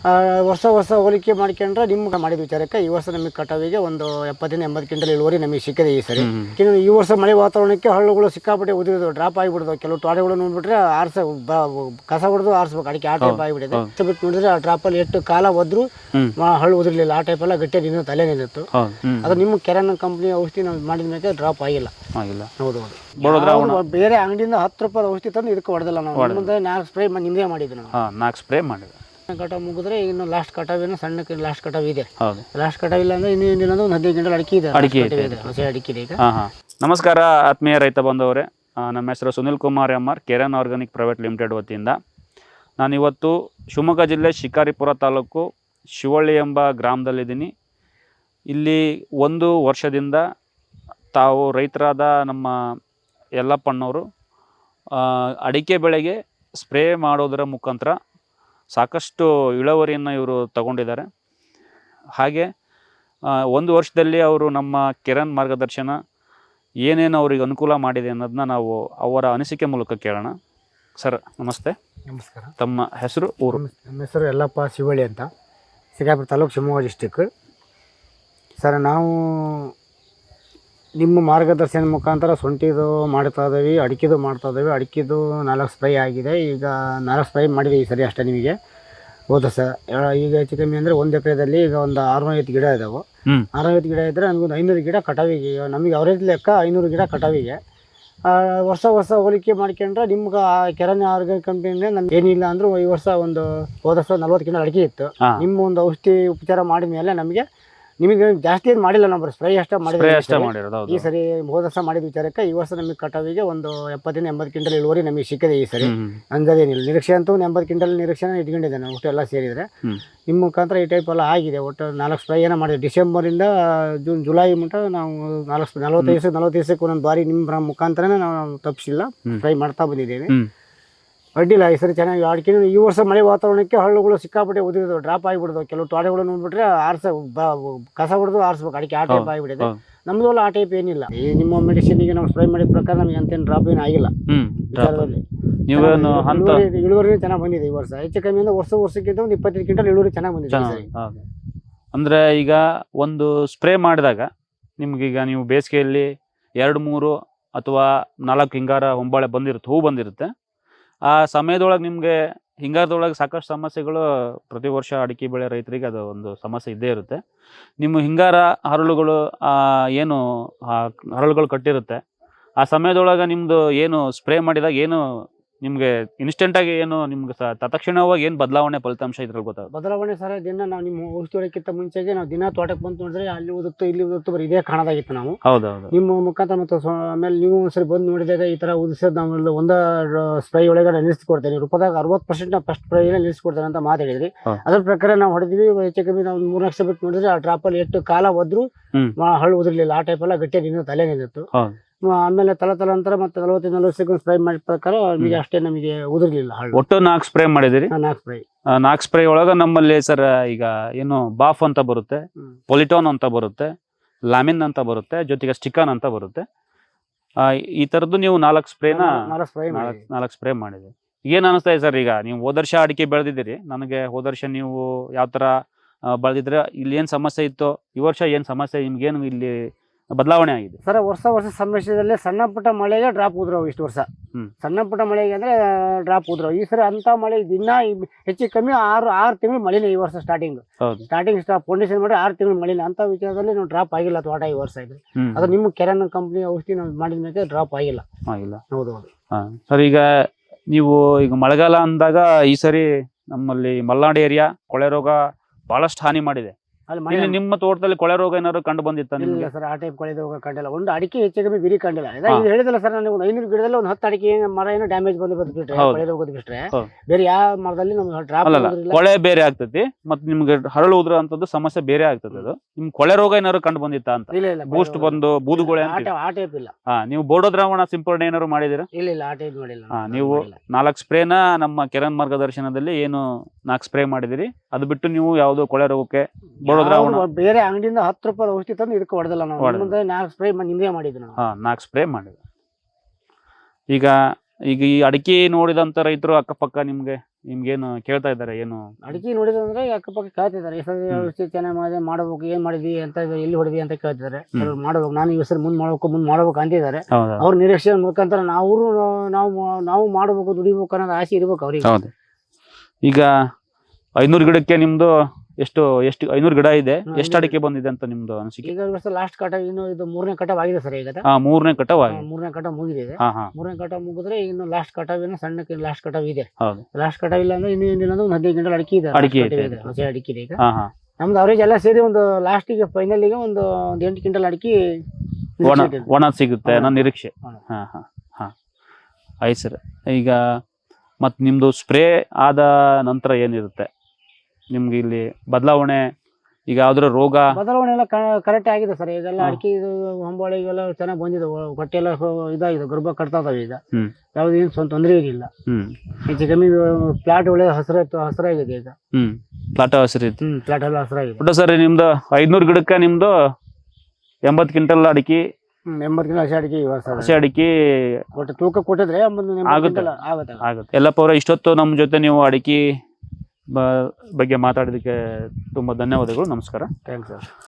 ಆ, ವರ್ಷ ವರ್ಷ ಹೋಲಿಕೆ ಮಾಡ್ಕೊಂಡ್ರೆ ನಿಮ್ಗೆ ಮಾಡಿದ ವಿಚಾರಕ್ಕೆ ಈ ವರ್ಷ ನಮಗೆ ಕಟಾವಿಗೆ ಒಂದು ಎಪ್ಪತ್ತಿನ ಎಂಬತ್ತು ಕ್ವಿಂಟಲ್ ಇಳುವರಿ ನಮಗೆ ಸಿಕ್ಕಿದೆ ಈ ಸರಿ. ಇನ್ನು ಈ ವರ್ಷ ಮಳೆ ವಾತಾವರಣಕ್ಕೆ ಹಳ್ಳುಗಳು ಸಿಕ್ಕಾಪಟ್ಟೆ ಉದುರಿದು ಡ್ರಾಪ್ ಆಗಿಬಿಡ್ದು. ಕೆಲವು ತೋಟಗಳು ನೋಡ್ಬಿಟ್ರೆ ಆರ್ಸ ಕಸ ಹೊಡೆದು ಆರಿಸ್ಬೇಕು. ಅಡಿಕೆ ಆ ಟೈಪ್ ಆಗಿಬಿಟ್ಟಿದೆ. ಬಿಟ್ಟು ನೋಡಿದ್ರೆ ಆ ಡ್ರಾಪಲ್ಲಿ ಎಷ್ಟು ಕಾಲ ಒದ್ರು ಹಳ್ಳು ಉದಿರ್ಲಿಲ್ಲ. ಆ ಟೈಪ್ ಎಲ್ಲ ಗಟ್ಟಿ ನಿನ್ನ ತಲೆ ನಿಂತಿತ್ತು ಹ್ಞೂ ಅದು ನಿಮ್ಮ ಕೆರೆನ ಕಂಪ್ನಿ ಔಷಧಿ ನಾವು ಮಾಡಿದ ಮೇಲೆ ಡ್ರಾಪ್ ಆಗಿಲ್ಲ. ಹೌದು ಬೇರೆ ಅಂಗಡಿಯಿಂದ ಹತ್ತು ರೂಪಾಯಿ ಔಷಧಿ ತಂದು ಇದಕ್ಕೆ ಹೊಡೆದಿಲ್ಲ ನಾವು. ಮುಂದೆ ನಾಲ್ಕು ಸ್ಪ್ರೇ ನಿಮ್ಮದೇ ಮಾಡಿದ್ವಿ ನಾವು. ನಾಲ್ಕು ಸ್ಪ್ರೇ ಮಾಡಿದೆ ಕಟಾವ್ ಮುಗಿದ್ರೆ ಇನ್ನು ಲಾಸ್ಟ್ ಕಟಾವಿನ ಸಣ್ಣ ಲಾಸ್ಟ್ ಕಟಾವ್ ಇದೆ. ಹೌದು. ಲಾಸ್ಟ್ ಕಟಾವ್ ಇಲ್ಲ ಅಂದ್ರೆ ಇನ್ನು ಏನಿಲ್ಲ ಅಂದ್ರೆ ಒಂದು ಹದಿನೈದು ಗಂಟೆ ಅಡಿಕೆ ಇದೆ. ಅಡಿಕೆ ಕಟಾವ್ ಇದೆ. ಹಸಿ ಅಡಿಕೆ ಇದೆ ಈಗ. ಹಾಂ ಹಾಂ. ನಮಸ್ಕಾರ ಆತ್ಮೀಯ ರೈತ ಬಂಧುವರೇ. ಆ, ನಮ್ಮ ಹೆಸರು Sunil Kumar M R Keran organic private limited ವತಿಯಿಂದ. ನಾನಿವತ್ತು ಶಿವಮೊಗ್ಗ ಜಿಲ್ಲೆ ಶಿಕಾರಿಪುರ ತಾಲೂಕು ಶಿವಳ್ಳಿ ಎಂಬ ಗ್ರಾಮದಲ್ಲಿದ್ದೀನಿ. ಇಲ್ಲಿ ಒಂದು ವರ್ಷದಿಂದ ತಾವು ರೈತರಾದ ನಮ್ಮ ಯಲ್ಲಪ್ಪಣ್ಣವರು ಆ, ಅಡಿಕೆ ಬೆಳೆಗೆ ಸ್ಪ್ರೇ ಮಾಡೋದರ ಮುಖಾಂತರ ಸಾಕಷ್ಟು ಇಳುವರಿಯನ್ನು ಇವರು ತಗೊಂಡಿದ್ದಾರೆ. ಹಾಗೆ ಒಂದು ವರ್ಷದಲ್ಲಿ ಅವರು ನಮ್ಮ ಕಿರಣ್ ಮಾರ್ಗದರ್ಶನ ಏನೇನು ಅವರಿಗೆ ಅನುಕೂಲ ಮಾಡಿದೆ ಅನ್ನೋದನ್ನ ನಾವು ಅವರ ಅನಿಸಿಕೆ ಮೂಲಕ ಕೇಳೋಣ. ಸರ್ ನಮಸ್ತೆ. ನಮಸ್ಕಾರ. ತಮ್ಮ ಹೆಸರು ಊರು. ನಮ್ಮ ಹೆಸರು ಯಲ್ಲಪ್ಪ ಶಿವಳ್ಳಿ ಅಂತ. ಸಿಗಾಪುರ ತಾಲೂಕು ಶಿವಮೊಗ್ಗ ಡಿಸ್ಟಿಕ್ ಸರ್ ನಾವು ನಿಮ್ಮ ಮಾರ್ಗದರ್ಶನ ಮುಖಾಂತರ ಶುಂಠಿದು ಮಾಡ್ತಾ ಇದ್ದೀವಿ ಅಡಿಕೆದು ಮಾಡ್ತಾ ಇದ್ದೀವಿ. ಅಡಿಕೆದು ನಾಲ್ಕು ಸ್ಪ್ರೈ ಆಗಿದೆ. ಈಗ ನಾಲ್ಕು ಸ್ಪ್ರೈ ಮಾಡಿದೆ ಈ ಸರಿ ಅಷ್ಟೇ ನಿಮಗೆ. ಹೌದಾ ಸರ್ ಈಗ ಹೆಚ್ಚು ಕಮ್ಮಿ ಅಂದರೆ ಒಂದು ಎಕರೆದಲ್ಲಿ ಈಗ ಒಂದು ಆರುನೂರೈವತ್ತು ಗಿಡ ಇದಾವೆ. ಆರುನೂರೈವತ್ತು ಗಿಡ ಇದ್ದರೆ ಒಂದು ಐನೂರು ಗಿಡ ಕಟಾವಿಗೆ ನಮಗೆ ಅವರೇಜ್ ಲೆಕ್ಕ ಐನೂರು ಗಿಡ ಕಟಾವಿಗೆ. ವರ್ಷ ವರ್ಷ ಹೋಲಿಕೆ ಮಾಡ್ಕೊಂಡ್ರೆ ನಿಮ್ಗೆ ಆ ಕೆರನೆ ಆರ್ಗಾನಿಕ್ ಕಂಪ್ನಿಯಿಂದ ನಮ್ಗೆ ಏನಿಲ್ಲ ಅಂದರೂ ಈ ವರ್ಷ ಒಂದು ಹೋದ ವರ್ಷ ನಲ್ವತ್ತು ಕಿಲೋ ಅಡಿಕೆ ಇತ್ತು. ನಿಮ್ಮ ಒಂದು ಔಷಧಿ ಉಪಚಾರ ಮಾಡಿದ ಮೇಲೆ ನಮಗೆ ನಿಮಗೆ ಜಾಸ್ತಿ ಏನು ಮಾಡಿಲ್ಲ ನಾವು ಸ್ಪ್ರೇ ಅಷ್ಟೇ ಸ್ಪ್ರೇ ಮಾಡಿದ್ವಿ ಮಾಡಿರೋದು ಈ ಹೌದು ಸರಿ ಹೋದ ವರ್ಷ ಮಾಡಿದ ವಿಚಾರಕ್ಕೆ ಈ ವರ್ಷ ನಮಗೆ ಕಟಾವಿಗೆ ಒಂದು ಎಪ್ಪತ್ತಿನ ಎಂಬತ್ತು ಕ್ವಿಂಟಲ್ ಇಳುವರಿ ನಮಗೆ ಸಿಕ್ಕಿದೆ ಈ ಸರಿ. ಹ್ಮ್. ಹಂಗದೇನಿಲ್ಲ. ನಿರೀಕ್ಷೆ ಅಂತೂ ಒಂದು ಎಂಬತ್ತು ಕ್ವಿಂಟಲ್ ನಿರೀಕ್ಷೆನ ಇಟ್ಕೊಂಡಿದ್ದೆ ನಾವು ಅಷ್ಟು ಎಲ್ಲ ಸೇರಿದರೆ. ಹ್ಮ್. ನಿಮ್ಮ ಮುಖಾಂತರ ಈ ಟೈಪ್ ಎಲ್ಲ ಆಗಿದೆ ಒಟ್ಟು ನಾಲ್ಕು ಸ್ಪ್ರೈ ಏನೋ ಮಾಡಿದೆ. ಡಿಸೆಂಬರಿಂದ ಜೂನ್ ಜುಲೈ ಮಟ್ಟ ನಾವು ನಾಲ್ಕು ನಲವತ್ತೈದು ದಿವಸ ನಲವತ್ತೈದು ದಿವಸಕ್ಕೆ ಒಂದೊಂದು ಬಾರಿ ನಿಮ್ಮ ಮುಖಾಂತರನೇ ನಾವು ತಪ್ಪಿಸಿಲ್ಲ ಹ್ಮ್. ಸ್ಪ್ರೈ ಮಾಡ್ತಾ ಬಂದಿದ್ದೇವೆ. ಹ್ಮ್. ಅಡ್ಡಿಲ್ಲ ಈ ಸರಿ ಚೆನ್ನಾಗಿ ಅಡಿಕೆ ಈ ವರ್ಷ ಮಳೆ ವಾತಾವರಣಕ್ಕೆ ಹಳ್ಳುಗಳು ಸಿಕ್ಕಾಪಟ್ಟೆ ಉದುರಿದ್ವು ಡ್ರಾಪ್ ಆಗಿಬಿಡ್ದು ಕೆಲವು ತೋಟಗಳು ನೋಡ್ಬಿಟ್ರೆ ಆರ್ಸ ಕಸ ಹೊಡೆದು ಆರಿಸ್ಬೇಕು ಅಡಿಕೆ ಆ ಟೈಪ್ ಆಗಿಬಿಟ್ಟಿದೆ. ಹೌದು. ನಮ್ದು ಆ ಟೈಪ್ ಏನಿಲ್ಲ. ಈ ನಿಮ್ಮ ಮೆಡಿಸಿನ್ಗೆ ನಾವು ಸ್ಪ್ರೈ ಮಾಡಿದ ಪ್ರಕಾರ ನಮ್ಗೆ ಅಂತೇನು ಡ್ರಾಪ್ ಏನು ಆಗಿಲ್ಲ. ನೀವೇನು ಹಂತ ಇಳುವರಿ ಚೆನ್ನಾಗಿ ಬಂದಿದೆ ಈ ವರ್ಷ. ಹೆಚ್ಚು ಕಮ್ಮಿ ಅಂದ್ರೆ ವರ್ಷ ವರ್ಷಕ್ಕಿಂತ ಒಂದು ಇಪ್ಪತ್ತೈದು ಕ್ವಿಂಟಲ್ ಇಳುವರಿ ಚೆನ್ನಾಗಿ ಬಂದಿದೆ ಅಂದ್ರೆ ಈಗ ಒಂದು ಸ್ಪ್ರೇ ಮಾಡಿದಾಗ ನಿಮ್ಗೀಗ ನೀವು ಬೇಸಿಗೆಯಲ್ಲಿ ಎರಡು ಮೂರು ಅಥವಾ ನಾಲ್ಕು ಹಿಂಗಾರ ಹೊಂಬಾಳೆ ಬಂದಿರುತ್ತೆ ಹೂ ಬಂದಿರುತ್ತೆ. ಆ ಸಮಯದೊಳಗೆ ನಿಮಗೆ ಹಿಂಗಾರದೊಳಗೆ ಸಾಕಷ್ಟು ಸಮಸ್ಯೆಗಳು ಪ್ರತಿ ವರ್ಷ ಅಡಿಕೆ ಬೆಳೆ ರೈತರಿಗೆ ಅದು ಒಂದು ಸಮಸ್ಯೆ ಇದ್ದೇ ಇರುತ್ತೆ. ನಿಮ್ಮ ಹಿಂಗಾರ ಹರಳುಗಳು ಏನು ಹರಳುಗಳು ಕಟ್ಟಿರುತ್ತೆ. ಆ ಸಮಯದೊಳಗೆ ನಿಮ್ಮದು ಏನು ಸ್ಪ್ರೇ ಮಾಡಿದಾಗ ಏನು ನಿಮಗೆ ಇನ್ಸ್ಟೆಂಟಾಗಿ ಏನು ನಿಮ್ಗೆ ಸ- ತತ್ಕ್ಷಣವಾಗಿ ಏನು ಬದಲಾವಣೆ ಫಲಿತಾಂಶ ಇದ್ರಲ್ಲಿ ಗೊತ್ತಾಗುತ್ತೆ? ಬದಲಾವಣೆ ಸರ್ ದಿನ ನಾವು ನಿಮ್ಮ ಔಷಧಿ ಮುಂಚೆಗೆ ನಾವು ದಿನ ತೋಟಕ್ಕೆ ಬಂತು ನೋಡಿದ್ರೆ ಅಲ್ಲಿ ಉದುತ್ತು ಇಲ್ಲಿ ಉದುತ್ತು ಬರೀ ಇದೇ ಕಾಣದಾಗಿತ್ತು ನಾವು. ಹೌದೌದು. ನಿಮ್ಮ ಮುಖಾಂತರ ಮತ್ತು ಸ್ವ- ಆಮೇಲೆ ನೀವು ಒಂದ್ಸರಿ ಬಂದು ನೋಡಿದಾಗ ಈ ತರ ಉದಿಸೋದು ನಾವು ಇಲ್ಲಿ ಒಂದ ಸ್ಪ್ರೈ ಒಳಗಡೆ ನಿಲ್ಲಿಸ್ಕೊಡ್ತೇನೆ ರೂಪದಾಗ ಅರವತ್ತು ಪರ್ಸೆಂಟ್ ಫಸ್ಟ್ ಸ್ಪ್ರೈನ ನಿಲ್ಲಿಸ್ಕೊಡ್ತೇನೆ ಅಂತ ಮಾತಾಡಿದ್ರಿ ಹಾ. ಅದ್ರ ಪ್ರಕಾರ ನಾವು ಹೊಡೆದ್ವಿ ಹೆಚ್ಚು ಕಮ್ಮಿ ನಾವು ಮೂರು ಲಕ್ಷ ಬಿಟ್ಟು ನೋಡಿದ್ರೆ ಆ ಟ್ರಾಪಲ್ಲಿ ಎಷ್ಟು ಕಾಲ ಒದ್ರು ಹ್ಮ್. ಹಳ್ಳು ಉದ್ರಲಿಲ್ಲ. ಆ ಟೈಪ್ ಎಲ್ಲ ಗಟ್ಟಿ ನಿನ್ನ ತಲೆ ನಿಂತಿತ್ತು ಹೌದು. ಆಮೇಲೆ ತಲ ತಲಾಂತರ ಮತ್ತೆ ನಲವತ್ತೈದು ನಲವತ್ತು ಸೆಕೆಂಡ್ ಸ್ಪ್ರೈ ಮಾಡಿದ ಪ್ರಕಾರ ನಿಮಗೆ ಅಷ್ಟೇ ನಮಗೆ ಉದುರ್ಲಿಲ್ಲ ಒಟ್ಟು ನಾಲ್ಕು ಸ್ಪ್ರೇ ಮಾಡಿದಿರಿ ನಾಲ್ಕು ಸ್ಪ್ರೈ ನಾಲ್ಕು ಸ್ಪ್ರೇ ಒಳಗ ನಮ್ಮಲ್ಲಿ ಸರ್ ಈಗ ಏನು ಬಾಫ್ ಅಂತ ಬರುತ್ತೆ. ಪೊಲಿಟೋನ್ ಅಂತ ಬರುತ್ತೆ ಲ್ಯಾಮಿನ್ ಅಂತ ಬರುತ್ತೆ ಜೊತೆಗೆ ಸ್ಟಿಕನ್ ಅಂತ ಬರುತ್ತೆ. ಈ ತರದ್ದು ನೀವು ನಾಲ್ಕು ಸ್ಪ್ರೇನ ನಾಲ್ಕು ಸ್ಪ್ರೈ ಮಾಡಿದ್ರಿ ಏನ್ ಅನಿಸ್ತಾ ಇದೆ ಸರ್ ಈಗ ನೀವು ಹೋದ ವರ್ಷ ಅಡಿಕೆ ಬೆಳೆದಿದ್ದೀರಿ ನನಗೆ ಹೋದ ವರ್ಷ ನೀವು ಯಾವ ತರ ಬೆಳೆದಿದ್ರೆ ಇಲ್ಲಿ ಏನ್ ಸಮಸ್ಯೆ ಇತ್ತು ಈ ವರ್ಷ ಏನ್ ಸಮಸ್ಯೆ ನಿಮ್ಗೇನು ಇಲ್ಲಿ ಬದಲಾವಣೆ ಆಗಿದೆ. ಸರ್ ವರ್ಷ ವರ್ಷ ಸಮಸ್ಯೆದಲ್ಲಿ ಸಣ್ಣ ಪುಟ್ಟ ಮಳೆಗೆ ಡ್ರಾಪ್ ಉದ್ರವು ಇಷ್ಟು ವರ್ಷ. ಸಣ್ಣ ಪುಟ್ಟ ಮಳೆಗೆ ಅಂದ್ರೆ ಡ್ರಾಪ್ ಉದ್ರವು. ಈ ಸರಿ ಅಂತ ಮಳೆ ದಿನ ಹೆಚ್ಚು ಕಮ್ಮಿ ಆರು ಆರು ತಿಂಗಳು ಮಳೆನೇ ಈ ವರ್ಷ ಸ್ಟಾರ್ಟಿಂಗ್ ಸ್ಟಾರ್ಟಿಂಗ್ ಸ್ಟಾಪ್ ಫೌಂಡೇಶನ್ ಮಾಡಿ ಆರು ತಿಂಗಳು ಮಳೆನೇ. ಅಂತ ವಿಚಾರದಲ್ಲಿ ನಾವು ಡ್ರಾಪ್ ಆಗಿಲ್ಲ ತೋಟ ಈ ವರ್ಷ ಇದು ಅದು ನಿಮ್ಮ ಕೆರೆನ ಕಂಪ್ನಿ ಔಷಧಿ ನಾವು ಮಾಡಿದ ಮೇಲೆ ಡ್ರಾಪ್ ಆಗಿಲ್ಲ. ಆಗಿಲ್ಲ. ಹೌದು ಹೌದು. ಸರ್ ಈಗ ನೀವು ಈಗ ಮಳೆಗಾಲ ಅಂದಾಗ ಈ ಸರಿ ನಮ್ಮಲ್ಲಿ ಮಲ್ನಾಡು ಏರಿಯಾ ಕೊಳೆ ರೋಗ ಬಹಳಷ್ಟು ಹಾನಿ ಮಾಡಿದೆ. ಅಲ್ಲಿ ಇಲ್ಲಿ ನಿಮ್ಮ ತೋಟದಲ್ಲಿ ಕೊಳೆ ರೋಗ ಏನಾದ್ರು ಕಂಡು ಬಂದಿತ್ತ ಇಲ್ಲ ನಿಮ್ಗೆ ಸರ್ ಆ ಟೈಪ್ ಕೊಳೆ ರೋಗ ಕಂಡಿಲ್ಲ ಒಂದು ಅಡಿಕೆ ಹೆಚ್ಚು ಕಮ್ಮಿ ಬಿರಿ ಕಂಡಿಲ್ಲ ಹಾ. ಹೇಳಿದಲ್ಲ ಸರ್ ನನಗೆ ಒಂದು ಐನೂರು ಗಿಡದಲ್ಲಿ ಒಂದು ಹತ್ತು ಅಡಿಕೆ ಮರ ಏನೋ ಡ್ಯಾಮೇಜ್ ಬಂದು ಬಿಟ್ರೆ ಹೌದು. ರೋಗದ ಹೋಗೋದು ಬಿಟ್ರೆ ಹೌದು. ಬೇರೆ ಯಾವ ಮರದಲ್ಲಿ ನಮ್ಗೆ ಡ್ರಾಪ್ ಅಲ್ಲಲ್ಲ ಕೊಳೆ ಬೇರೆ ಆಗ್ತತಿ ಮತ್ತೆ ನಿಮ್ಗೆ ಹರಳು ಉದ್ರ ಅಂತದ್ದು ಸಮಸ್ಯೆ ಬೇರೆ ಆಗ್ತದೆ ಅದು ನಿಮ್ ಕೊಳೆ ರೋಗ ಏನಾದ್ರು ಕಂಡು ಬಂದಿತ್ತ ಅಂತ? ಇಲ್ಲ ಇಲ್ಲ ಬೂಸ್ಟ್ ಬಂದು ಬೂದುಗೊಳೆ ಆ ಅಂತ ಟೈಪ್- ಆ ಟೈಪ್ ಇಲ್ಲ. ಹಾ ನೀವು ಬೋಡೋ ದ್ರಾವಣ ಸಿಂಪಡಣೆ ಏನಾದ್ರು ಮಾಡಿದಿರಾ ಇಲ್ಲ ಇಲ್ಲ ಆ ಟೈಪ್ ಮಾಡಿಲ್ಲ. ಹಾ, ನೀವು. ನಾಲ್ಕು ಸ್ಪ್ರೇನ ನಮ್ಮ ಕಿರಣ್ ಮಾರ್ಗದರ್ಶನದಲ್ಲಿ ಏನು ನಾಲ್ಕು ಸ್ಪ್ರೇ ಮಾಡಿದಿರಿ ಅದು ಬಿಟ್ಟು ನೀವು ಯಾವ್ದು ಕೊಳೆ ರೋಗಕ್ಕೆ ಬೋಡೋ ದ್ರಾವಣ ಬೇರೆ ಅಂಗಡಿಯಿಂದ ಹತ್ತು ರೂಪಾಯಿ ಔಷಧಿ ತಂದು ಇದಕ್ಕೆ ಹೊಡೆದಿಲ್ಲ ನಾವು. ನಾಲ್ಕು ಸ್ಪ್ರೇ ನಿಮ್ದೇ ಮಾಡಿದ್ವಿ ನಾವು. ಹಾ ನಾಲ್ಕು ಸ್ಪ್ರೇ ಮಾಡಿದೆ ಈಗ ಈಗ ಈ ಅಡಿಕೆ ನೋಡಿದಂತ ರೈತರು ಅಕ್ಕಪಕ್ಕ ನಿಮ್ಗೆ ನಿಮ್ಗೇನು ಕೇಳ್ತಾ ಇದ್ದಾರೆ ಏನು? ಅಡಿಕೆ ನೋಡಿದ್ರೆ ಅಕ್ಕಪಕ್ಕ ಕೇಳ್ತಿದ್ದಾರೆ ಈ. ಚೆನ್ನಾಗಿ ಮಾಡಿದೆ ಮಾಡಬೇಕು ಏನ್ ಮಾಡಿದ್ವಿ ಅಂತ ಎಲ್ಲಿ ಹೊಡೆದಿ ಅಂತ ಕೇಳ್ತಿದ್ದಾರೆ. ಮಾಡಬೇಕು ನಾನು ಈ ಹೆಸರು ಮುಂದೆ ಮಾಡ್ಬೇಕು ಮುಂದೆ ಮಾಡ್ಬೇಕು ಅಂತಿದ್ದಾರೆ. ಅವ್ರ ನಿರೀಕ್ಷೆ ಮುಖಾಂತರ ನಾವು ನಾವು ನಾವು ಮಾಡಬೇಕು ದುಡಿಬೇಕು ಅನ್ನೋದು ಆಸೆ ಇರ್ಬೇಕು ಅವ್ರಿಗೆ. ಈಗ ಐನೂರು ಗಿಡಕ್ಕೆ ನಿಮ್ದು ಎಷ್ಟು ಎಷ್ಟು ಐನೂರು ಗಿಡ ಇದೆ. ಹಾ, ಎಷ್ಟು ಐನೂರು ಅಡಿಕೆ ಬಂದಿದೆ ಅಂತ ನಿಮ್ದು ಅನಿಸಿಕೆ? ಈಗ ವರ್ಷ ಲಾಸ್ಟ್ ಕಟಾವ್ ಇನ್ನು ಇದು ಮೂರನೇ ಕಟಾವ್ ಆಗಿದೆ ಸರ್ ಈಗ ಹಾ ಮೂರನೇ ಕಟಾವ್ ಆಗಿದೆ ಮೂರನೇ ಕಟಾವ್ ಮುಗಿದಿದೆ. ಹಾ ಹಾ. ಮೂರನೇ ಕಟಾವ್ ಮುಗಿದ್ರೆ ಇನ್ನು ಲಾಸ್ಟ್ ಕಟಾವ್ ಏನು ಸಣ್ಣಕ್ಕೆ ಲಾಸ್ಟ್ ಕಟಾವ್ ಇದೆ. ಹೌದು. ಲಾಸ್ಟ್ ಕಟಾವ್ ಇಲ್ಲ ಅಂದ್ರೆ ಇನ್ನು ಏನಿಲ್ಲ ಅಂದ್ರೆ ಒಂದು ಹದಿನೈದು ಗಂಟೆ ಅಡಿಕೆ ಇದೆ. ಅಡಿಕೆ last ಇದೆ. ಕಟಾವ್ ಇದೆ ಹೊಸ ಅಡಿಕೆ ಇದೆ ಈಗ. ಹಾ ಹಾ. ನಮ್ದು ಅವರೇಜ್ ಎಲ್ಲ ಸೇರಿ ಒಂದು ಲಾಸ್ಟಿಗೆ ಫೈನಲಿಗೆ ಒಂದು ಒಂದು ಎಂಟು ಕ್ವಿಂಟಲ್ ಅಡಿಕೆ ಒಣ ಒಣ ಸಿಗುತ್ತೆ ಅನ್ನೋ ನಿರೀಕ್ಷೆ ಹಾ. ಹಾ ಹಾ ಹಾ. ಆಯ್ತು ಸರ್. ಈಗ ಮತ್ತು ನಿಮ್ಮದು ಸ್ಪ್ರೇ ಆದ ನಂತರ ಏನಿರುತ್ತೆ? ನಿಮ್ಗೆ ಇಲ್ಲಿ ಬದಲಾವಣೆ ಈಗ ಯಾವ್ದಾರ ರೋಗ? ಬದಲಾವಣೆ ಎಲ್ಲ ಕರೆಕ್ಟ್ ಆಗಿದೆ ಸರ್. ಇದೆಲ್ಲ. ಅಡಿಕೆ ಇದು ಇವೆಲ್ಲ ಚೆನ್ನಾಗಿ ಬಂದಿದೆ. ಹೊಟ್ಟೆಲ್ಲ ಹೊಟ್ಟೆ ಎಲ್ಲ ಇದಾಗಿದೆ. ಗರ್ಭ ಕಟ್ತಾ ಇದಾವೆ ಈಗ. ಯಾವ್ದು ಏನು ಸ್ವಂತ ತೊಂದರೆ ಇಲ್ಲ ಹೆಚ್ಚು ಕಮ್ಮಿ ಪ್ಲಾಟ್ ಒಳ್ಳೆ ಹಸಿರು ಹಸಿರಾಗಿದೆ ಈಗ. ಹ್ಮ್. ಪ್ಲಾಟ ಹಸಿರಿತ್ತು ಫ್ಲಾಟ್ ಪ್ಲಾಟ್ ಎಲ್ಲ ಹಸಿರಾಗಿದೆ. ಒಟ್ಟು ಸರ್ ನಿಮ್ದು ಐದ್ನೂರು ಗಿಡಕ್ಕೆ ನಿಮ್ದು ಎಂಬತ್ತು ಕ್ವಿಂಟಲ್ ಅಡಿಕೆ. ಎಂಬತ್ತು ಕಿಲೋ ಹಸಿ ಅಡಿಕೆ ಹಸಿ ಅಡಿಕೆ ಒಟ್ಟು ತೂಕ ಕೊಟ್ಟಿದ್ರೆ ಆಗುತ್ತೆ. ಆಗುತ್ತೆ. ಆಗುತ್ತೆ. ಪೌರ ಇಷ್ಟೊತ್ತು ನಮ್ಮ ಜೊತೆ ನೀವು ಅಡಿಕೆ ಬ ಬಗ್ಗೆ ಮಾತಾಡೋದಕ್ಕೆ ತುಂಬ ಧನ್ಯವಾದಗಳು. ನಮಸ್ಕಾರ. Thanks sir.